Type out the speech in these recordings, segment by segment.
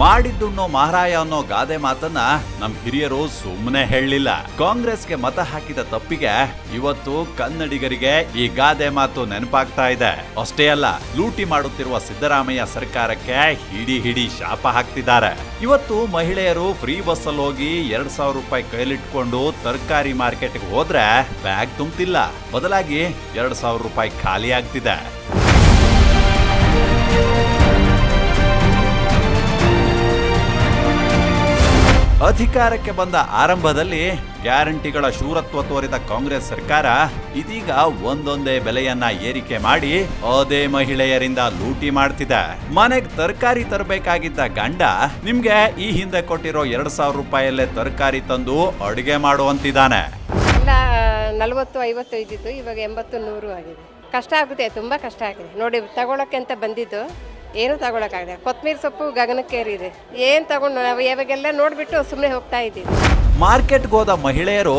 ಮಾಡಿದ್ದುಣ್ಣೋ ಮಹಾರಾಯ ಅನ್ನೋ ಗಾದೆ ಮಾತನ್ನ ನಮ್ ಹಿರಿಯರು ಸುಮ್ಮನೆ ಹೇಳಲಿಲ್ಲ. ಕಾಂಗ್ರೆಸ್ಗೆ ಮತ ಹಾಕಿದ ತಪ್ಪಿಗೆ ಇವತ್ತು ಕನ್ನಡಿಗರಿಗೆ ಈ ಗಾದೆ ಮಾತು ನೆನಪಾಗ್ತಾ ಇದೆ. ಅಷ್ಟೇ ಅಲ್ಲ, ಲೂಟಿ ಮಾಡುತ್ತಿರುವ ಸಿದ್ದರಾಮಯ್ಯ ಸರ್ಕಾರಕ್ಕೆ ಹಿಡಿ ಹಿಡಿ ಶಾಪ ಹಾಕ್ತಿದ್ದಾರೆ. ಇವತ್ತು ಮಹಿಳೆಯರು ಫ್ರೀ ಬಸ್ ಅಲ್ಲಿ ಹೋಗಿ ಎರಡ್ ಸಾವಿರ ರೂಪಾಯಿ ಕೈಲಿಟ್ಕೊಂಡು ತರಕಾರಿ ಮಾರ್ಕೆಟ್ಗೆ ಹೋದ್ರೆ ಬ್ಯಾಗ್ ತುಂಬ್ತಿಲ್ಲ. ಬದಲಾಗಿ ಎರಡ್ ಸಾವಿರ ರೂಪಾಯಿ ಖಾಲಿ ಆಗ್ತಿದೆ. ಅಧಿಕಾರಕ್ಕೆ ಬಂದ ಆರಂಭದಲ್ಲಿ ಗ್ಯಾರಂಟಿಗಳ ಶೂರತ್ವ ತೋರಿದ ಕಾಂಗ್ರೆಸ್ ಸರ್ಕಾರ ಇದೀಗ ಒಂದೊಂದೇ ಬೆಲೆಯನ್ನ ಏರಿಕೆ ಮಾಡಿ ಅದೇ ಮಹಿಳೆಯರಿಂದ ಲೂಟಿ ಮಾಡ್ತಿದೆ. ಮನೆಗ್ ತರಕಾರಿ ತರಬೇಕಾಗಿದ್ದ ಗಂಡ ನಿಮ್ಗೆ ಈ ಹಿಂದೆ ಕೊಟ್ಟಿರೋ ಎರಡ್ ಸಾವಿರ ರೂಪಾಯಲ್ಲೇ ತರಕಾರಿ ತಂದು ಅಡುಗೆ ಮಾಡುವಂತಿದ್ದಾನೆ ನಲವತ್ತು ಐವತ್ತು ಇದ್ದಿದ್ದು ಇವಾಗ ಎಂಬತ್ತು, ನೂರು ಆಗಿದೆ. ಕಷ್ಟ ಆಗುತ್ತೆ, ತುಂಬಾ ಕಷ್ಟ ಆಗಿದೆ. ನೋಡಿ, ತಗೊಳಕ್ಕೆ ಅಂತ ಬಂದಿದ್ದು ಏನು ತಗೊಳಕ್ಕಾಗಲ್ಲ ಕೊತ್ತಂಬರಿ ಸೊಪ್ಪು ಗಗನಕ್ಕೇರಿದೆ ಏನು ತಗೊಂಡು ನಾವು ಯಾವಾಗೆಲ್ಲ ನೋಡಿಬಿಟ್ಟು ಸುಮ್ಮನೆ ಹೋಗ್ತಾ ಇದ್ದೀವಿ. ಮಾರ್ಕೆಟ್ಗೆ ಹೋದ ಮಹಿಳೆಯರು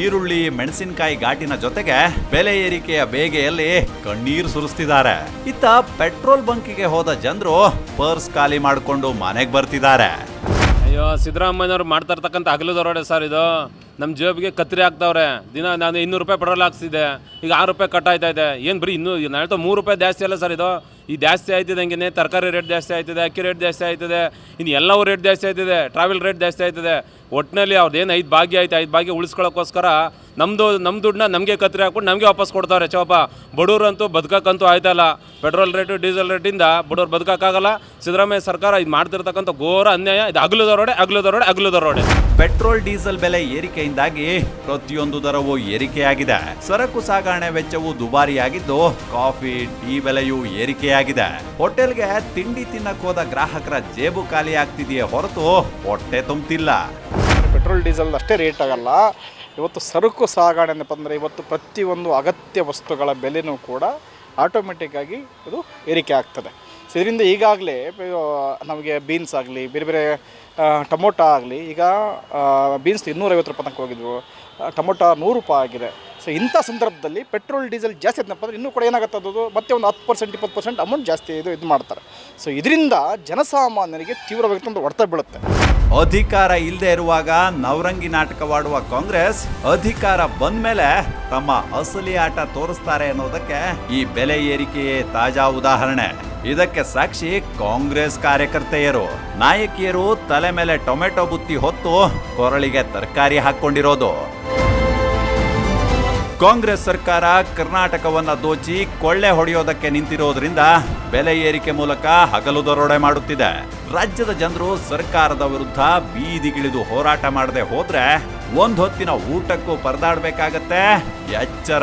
ಈರುಳ್ಳಿ ಮೆಣಸಿನಕಾಯಿ ಘಾಟಿನ ಜೊತೆಗೆ ಬೆಲೆ ಏರಿಕೆಯ ಬೇಗೆಯಲ್ಲಿ ಕಣ್ಣೀರು ಸುರಿಸ್ತಿದ್ದಾರೆ. ಇತ್ತ ಪೆಟ್ರೋಲ್ ಬಂಕಿಗೆ ಹೋದ ಜನರು ಪರ್ಸ್ ಖಾಲಿ ಮಾಡಿಕೊಂಡು ಮನೆಗೆ ಬರ್ತಿದ್ದಾರೆ. ಅಯ್ಯೋ ಸಿದ್ದರಾಮಯ್ಯನವ್ರು ಮಾಡ್ತಾ ಇರ್ತಕ್ಕಂಥ ಹಗಲು ದರೋಡೆ ಸರ್ ಇದು. ನಮ್ಮ ಜೇಬಿಗೆ ಕತ್ತರಿ ಹಾಕ್ತಾವ್ರೆ ದಿನ ನಾನು ಇನ್ನೂರು ರೂಪಾಯಿ ಪೆಟ್ರೋಲ್ ಹಾಕ್ಸಿದ್ದೆ. ಈಗ ಆರು ರೂಪಾಯಿ ಕಟ್ ಆಯ್ತಾ ಇದೆ. ಏನು ಬರೀ ಇನ್ನೂ ನಾಳೆ ಮೂರು ರೂಪಾಯಿ ಜಾಸ್ತಿ ಅಲ್ಲ ಸರ್ ಇದು. ಈ ಜಾಸ್ತಿ ಆಯ್ತಿದಂಗೆ ತರಕಾರಿ ರೇಟ್ ಜಾಸ್ತಿ ಆಯ್ತದೆ, ಅಕ್ಕಿ ರೇಟ್ ಜಾಸ್ತಿ ಆಯ್ತದೆ, ಇನ್ನು ಎಲ್ಲವೂ ರೇಟ್ ಜಾಸ್ತಿ ಆಯ್ತದೆ ಟ್ರಾವೆಲ್ ರೇಟ್ ಜಾಸ್ತಿ ಆಯ್ತದೆ. ಒಟ್ಟಿನಲ್ಲಿ ಏನು ಐದು ಭಾಗ್ಯ ಆಯ್ತು ಐದು ಭಾಗ್ಯ ಉಳಿಸ್ಕೊಳ್ಳೋಕ್ಕೋಸ್ಕರ ನಮ್ಮದು ನಮ್ಮ ದುಡ್ಡನ್ನ ನಮಗೆ ಕತ್ತರಿ ಹಾಕ್ಬಿಟ್ಟು ನಮಗೆ ವಾಪಸ್ ಕೊಡ್ತಾವ್ರೆ ಚೌಪ ಬಡವ್ರಂತೂ ಬದುಕಕ್ಕಂತೂ ಆಯ್ತಲ್ಲ ಪೆಟ್ರೋಲ್ ರೇಟು ಡೀಸೆಲ್ ರೇಟಿಂದ ಬಡವ್ರು ಬದುಕಕ್ಕಾಗಲ್ಲ. ಸಿದ್ದರಾಮಯ್ಯ ಸರ್ಕಾರ ಇದು ಮಾಡ್ತಿರ್ತಕ್ಕಂಥ ಘೋರ ಅನ್ಯಾಯ. ಇದು ಅಗಲು ದರೋಡೆ ಅಗಲು ದರೋಡೆ ಅಗಲು ದರೋಡೆ ಪೆಟ್ರೋಲ್ ಡೀಸೆಲ್ ಬೆಲೆ ಏರಿಕೆಯಿಂದಾಗಿ ಪ್ರತಿಯೊಂದು ದರವೂ ಏರಿಕೆಯಾಗಿದೆ. ಸರಕು ಸಾಗಣೆ ವೆಚ್ಚವು ದುಬಾರಿಯಾಗಿದ್ದು ಕಾಫಿ ಟೀ ಬೆಲೆಯೂ ಏರಿಕೆಯಾಗಿದೆ. ಹೋಟೆಲ್ಗೆ ತಿಂಡಿ ತಿನ್ನಕ್ ಹೋದ ಗ್ರಾಹಕರ ಜೇಬು ಖಾಲಿ ಆಗ್ತಿದೆಯೇ ಹೊರತು ಹೊಟ್ಟೆ ತುಂಬುತ್ತಿಲ್ಲ ಪೆಟ್ರೋಲ್ ಡೀಸೆಲ್ ಅಷ್ಟೇ ರೇಟ್ ಆಗಲ್ಲ. ಇವತ್ತು ಸರಕು ಸಾಗಣೆ ಅಂದರೆ ಇವತ್ತು ಪ್ರತಿಯೊಂದು ಅಗತ್ಯ ವಸ್ತುಗಳ ಬೆಲೆನೂ ಕೂಡ ಆಟೋಮೆಟಿಕ್ಕಾಗಿ ಇದು ಏರಿಕೆ ಆಗ್ತದೆ. ಇದರಿಂದ ಈಗಾಗಲೇ ನಮಗೆ ಬೀನ್ಸ್ ಆಗಲಿ, ಬೇರೆ ಬೇರೆ ಟೊಮೊಟ ಆಗಲಿ, ಈಗ ಬೀನ್ಸ್ ಇನ್ನೂರೈವತ್ತು ರೂಪಾಯಿ ತನಕ ಹೋಗಿದ್ವು. ಟೊಮೊಟೊ ನೂರು ರೂಪಾಯಿ ಆಗಿದೆ. ಸೊ ಇಂಥ ಸಂದರ್ಭದಲ್ಲಿ ಪೆಟ್ರೋಲ್ ಡೀಸೆಲ್ ಜಾಸ್ತಿ ಆಯ್ತಪ್ಪ ಅಂದರೆ ಇನ್ನೂ ಕೂಡ ಏನಾಗುತ್ತೆ ಅದು ಮತ್ತೆ ಒಂದು ಹತ್ತು ಪರ್ಸೆಂಟ್ ಇಪ್ಪತ್ತು ಪರ್ಸೆಂಟ್ ಅಮೌಂಟ್ ಜಾಸ್ತಿ ಇದು ಇದು ಮಾಡ್ತಾರೆ. ಸೊ ಇದರಿಂದ ಜನಸಾಮಾನ್ಯರಿಗೆ ತೀವ್ರವಾಗಿ ಒಂದು ಹೊಡೆತ ಬೀಳುತ್ತೆ. ಅಧಿಕಾರ ಇಲ್ಲದೆ ಇರುವಾಗ ನವರಂಗಿ ನಾಟಕವಾಡುವ ಕಾಂಗ್ರೆಸ್ ಅಧಿಕಾರ ಬಂದ್ಮೇಲೆ ತಮ್ಮ ಅಸಲಿ ಆಟ ತೋರಿಸ್ತಾರೆ ಅನ್ನೋದಕ್ಕೆ ಈ ಬೆಲೆ ಏರಿಕೆಯೇ ತಾಜಾ ಉದಾಹರಣೆ. ಇದಕ್ಕೆ ಸಾಕ್ಷಿ ಕಾಂಗ್ರೆಸ್ ಕಾರ್ಯಕರ್ತೆಯರು. ನಾಯಕಿಯರು ತಲೆ ಮೇಲೆ ಟೊಮೆಟೊ ಬುತ್ತಿ ಹೊತ್ತು ಕೊರಳಿಗೆ ತರಕಾರಿ ಹಾಕೊಂಡಿರೋದು ಕಾಂಗ್ರೆಸ್ ಸರ್ಕಾರ ಕರ್ನಾಟಕವನ್ನ ದೋಚಿ ಕೊಳ್ಳೆ ಹೊಡೆಯೋದಕ್ಕೆ ನಿಂತಿರೋದ್ರಿಂದ ಬೆಲೆ ಏರಿಕೆ ಮೂಲಕ ಹಗಲು ದರೋಡೆ ಮಾಡುತ್ತಿದೆ. ರಾಜ್ಯದ ಜನರು ಸರ್ಕಾರದ ವಿರುದ್ಧ ಬೀದಿಗಿಳಿದು ಹೋರಾಟ ಮಾಡದೆ ಹೋದ್ರೆ ಒಂದ್ ಹೊತ್ತಿನ ಊಟಕ್ಕೂ ಪರದಾಡ್ಬೇಕಾಗತ್ತೆ. ಎಚ್ಚರ.